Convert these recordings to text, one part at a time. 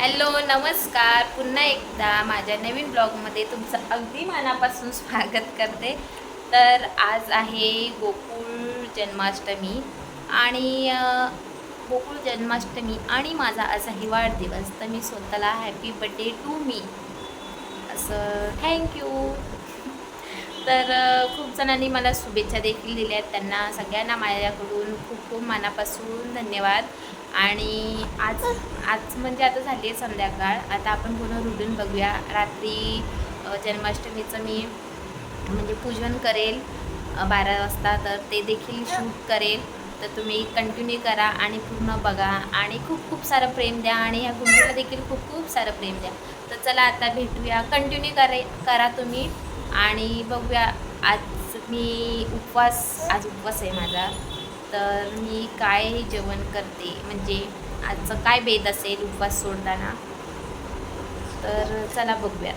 Hello नमस्कार. पुन्हा एकदा माझ्या नवीन ब्लॉगमध्ये तुमचं अगदी मनापासून स्वागत करते. तर आज आहे गोकुळ जन्माष्टमी आणि गोकुळ जन्माष्टमी आणि माझा असाही वाढदिवस. तर मी स्वतःला हॅपी बड्डे टू मी असं थँक्यू तर खूप जणांनी मला शुभेच्छा देखील दिल्या आहेत. त्यांना सगळ्यांना माझ्याकडून खूप खूप मनापासून धन्यवाद. आणि आज आज म्हणजे आता झाली आहे संध्याकाळ. आता आपण पूर्ण रुटीन बघूया. रात्री जन्माष्टमीचं मी म्हणजे पूजन करेल बारा वाजता. तर ते देखील शूट करेल. तर तुम्ही कंटिन्यू करा आणि पूर्ण बघा. आणि खूप खूप सारं प्रेम द्या आणि ह्या गुंडीला देखील खूप खूप सारं प्रेम द्या. तर चला आता भेटूया. कंटिन्यू करे करा तुम्ही. आणि बघूया आज मी उपवास आज उपवास आहे माझा. तर मी काय जेवण करते? म्हणजे आजचं काय बेद असेल उपवास सोडताना? तर चला बघूया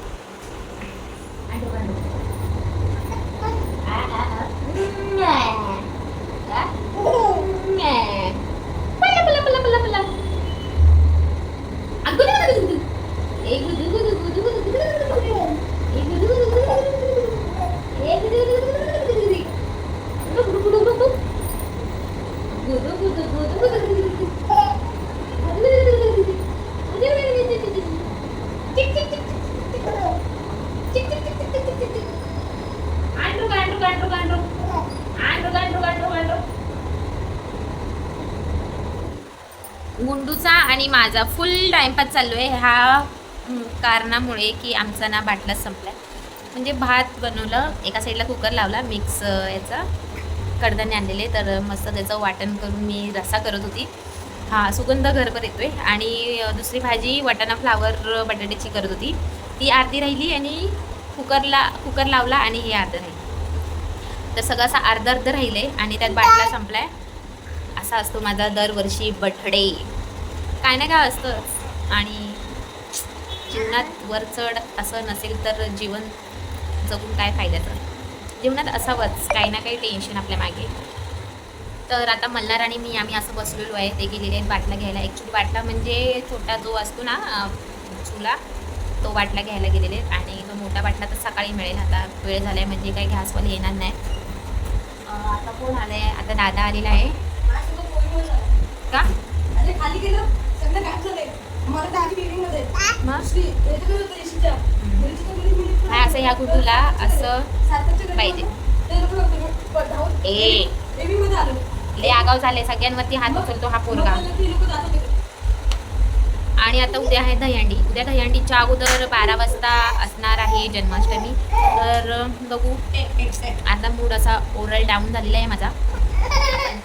पला गुंडूचा आणि माझा फुल टाइमपास चालू आहे ह्या कारणामुळे की आमचा ना बाटला संपला म्हणजे भात बनवलं एका साईडला कुकर लावला मिक्स याचा कडधान्य आणलेले तर मस्त त्याचं वाटण करून मी रसा करत होती. हा सुगंध घरभर येतोय. आणि दुसरी भाजी वाटाणा फ्लावर बटाट्याची करत होती. ती अर्धी राहिली आणि कुकरला कुकर लावला आणि हे अर्धं राहिलं. तर सगळं असं अर्ध अर्ध आहे आणि त्यात बाटला संपलाय. असा असतो माझा दरवर्षी बर्थडे. काय ना काय असतंच. आणि जीवनात वर चढ असं नसेल तर जीवन जगून काय फायद्याचं? जीवनात असावंच. काही ना काही टेन्शन आपल्या मागे. तर आता मल्हार आणि मी आम्ही असं बसलेलो आहे. ते गेलेले आहेत बाटला घ्यायला. ॲक्च्युली बाटला म्हणजे छोटा जो असतो ना चुला तो बाटला घ्यायला गेलेले आहेत. आणि तो मोठा बाटला तर सकाळी मिळेल. आता वेळ झाला आहे म्हणजे काही घासवाले येणार नाही. आता कोण आलं आहे आता दादा आलेला आहे. का? अरे खाली गेलं. सगळं काय झालंय. मला तर आधी meeting मध्ये. मग? दुसरी याच्याकडे होतं येशीच्या. येशीच्या मध्ये meeting नाही असं ह्या गुंडूला असं पाहिजे. ए. लय आगाव झाले सगळ्यांवरती हात उचलतो हा पोरगा. आणि आता उद्या आहे दहीहंडी. उद्या दहीहंडीच्या अगोदर बारा वाजता असणार आहे जन्माष्टमी. तर बघू. आता मूड असा ओरल डाऊन झालेला आहे माझा.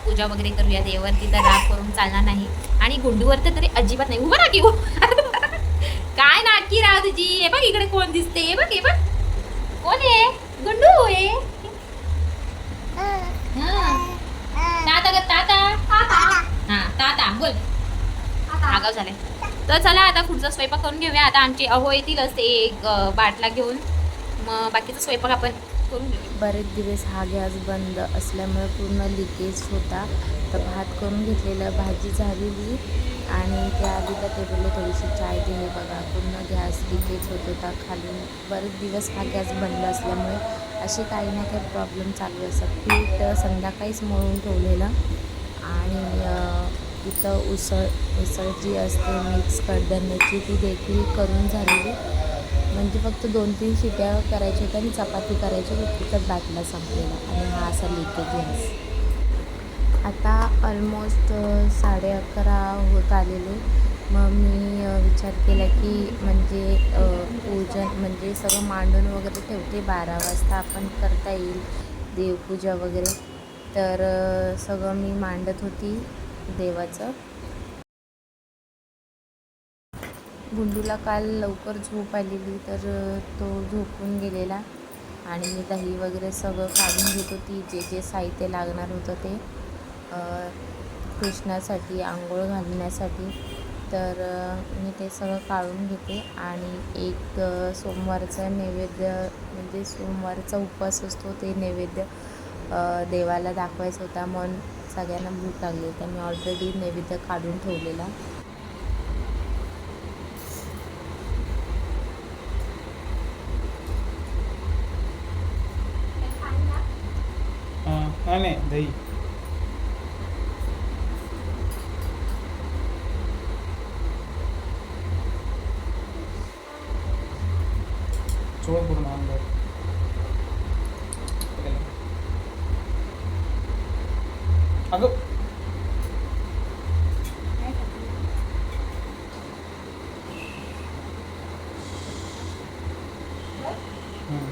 पूजा वगैरे करूया देवावरती तर राग करून चालणार नाही. आणि गुंडूवरती तरी अजिबात नाही. उभं राखी काय नाटकी राव तुझी? हे बघ इकडे कोण दिसते. हे बघ हे बघ. कोण आहे? गुंडू आहे. हा. ताता ग ताता. हा ताता. बोल. आगाव झालाय. तर चला आता पुढचा स्वयंपाक करून घेऊया. आता आमचे अहो येतीलच ते एक बाटला घेऊन. मग बाकीचा स्वयंपाक आपण करून बरेच दिवस हा गॅस बंद असल्यामुळे पूर्ण लिकेज होता. तर भात करून घेतलेलं भाजी झालेली आणि त्याआधी त्या टेबलला थोडीशी चाय दिली. बघा पूर्ण गॅस लिकेज होत होता खालून बरेच दिवस हा गॅस बंद असल्यामुळे असे काही ना काही प्रॉब्लेम चालू असतात. पीठ संध्याकाळीच मळून ठेवलेलं आणि तिथं इथं उसळ उसळ जी असते मिक्स कडधान्याची ती देखील करून झालेली. म्हणजे फक्त दोन तीन शिट्या करायच्या होत्या आणि चपाती करायची होती. बाटला संपलेला आणि हा असा लिकेज गॅस आता ऑलमोस्ट साडे अकरा होत आलेले. मग मी विचार केला की म्हणजे पूजन म्हणजे सगळं मांडून वगैरे ठेवते. बारा वाजता आपण करता येईल देवपूजा वगैरे. तर सगळं मी मांडत होती देवाचं. गुंडूला काल लवकर झोप आलेली तर तो झोपून गेलेला. आणि मी दही वगैरे सगळं काढून घेत होती. जे जे साहित्य लागणार होतं ते कृष्णासाठी आंघोळ घालण्यासाठी. तर मी ते सगळं काढून घेते. आणि एक सोमवारचा सोमवारचं नैवेद्य म्हणजे सोमवारचा उपवास असतो ते नैवेद्य देवाला दाखवायचा होता. म्हणून सगळ्यांना भूक लागली तर मी ऑलरेडी नैवेद्य काढून ठेवलेला. नाही नाही दही चोळ पूर्ण अंदर अगं हम्म.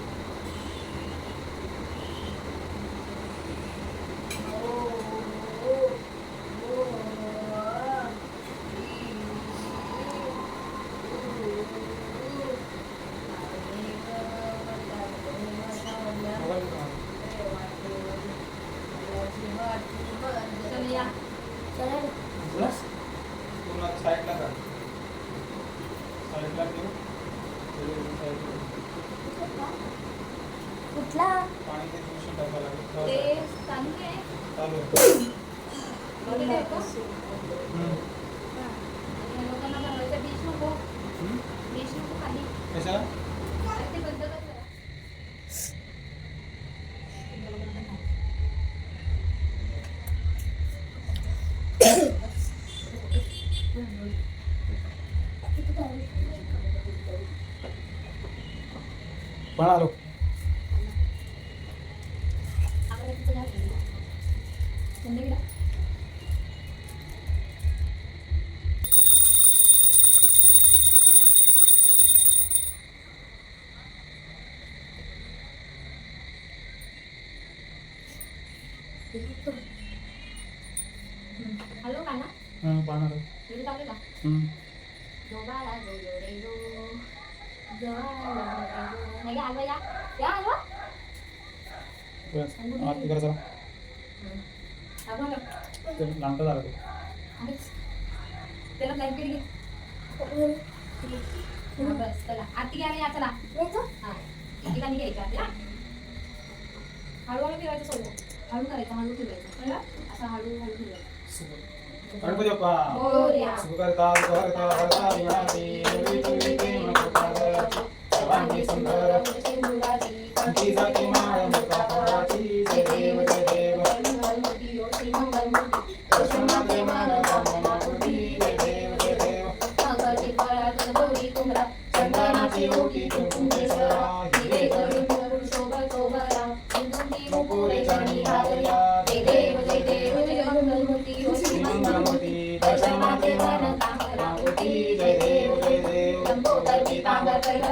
बस. पूर्ण साईडला काढ. साईडला ठेव. साईडला. कुठला? पाणी ते चांगली आहे. लोकांना बनवायचं डिश नको? डिश नको अरे ते बंद कर जरा. पण आलो हॅलो काना आरती करा चला लांबटा झाला. त्याला हा, बस चला आरती घ्यायला या चला हा ठिकाणी घ्यायचं आरती, हा. हळूहळू फिरायचं सोडलं हळू करायचं हळू फिरायचं कळलं असं हळू हळू फिरायचं गणपती बाप्पा Thank you.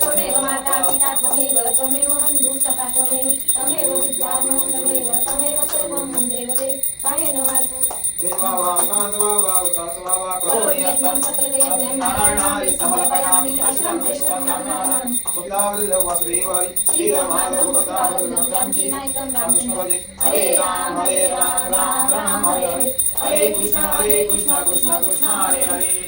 तमेव त्वमेव माता पिता त्वमेव त्वमेव बन्धु सखा त्वमेव त्वमेव विद्यामो त्वमेव त्वमेव सर्वं मम देवते कायेन वाचा हरे राम हरे राम राम राम हरे हरे हरे कृष्ण हरे कृष्ण कृष्ण कृष्ण हरे हरे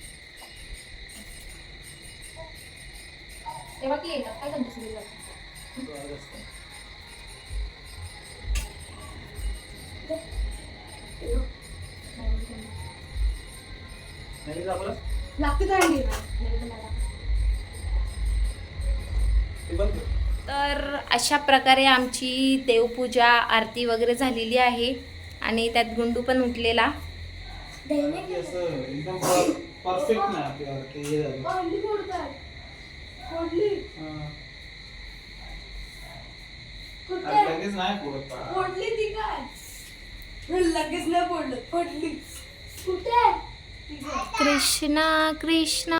तेव्हा ती येतात. काय त्यांच्या सुरू नाही दाखवलं लागते तर अशा प्रकारे आमची देवपूजा आरती वगैरे झालेली आहे आणि त्यात गुंडू पण उठलेला. परफेक्ट फोडली हां. कुठे आणि लगेच नाही पोरत बाळा. फोडली ती काय? लगेच नाही फोडलं. फोडली. कुठे कृष्णा कृष्णा.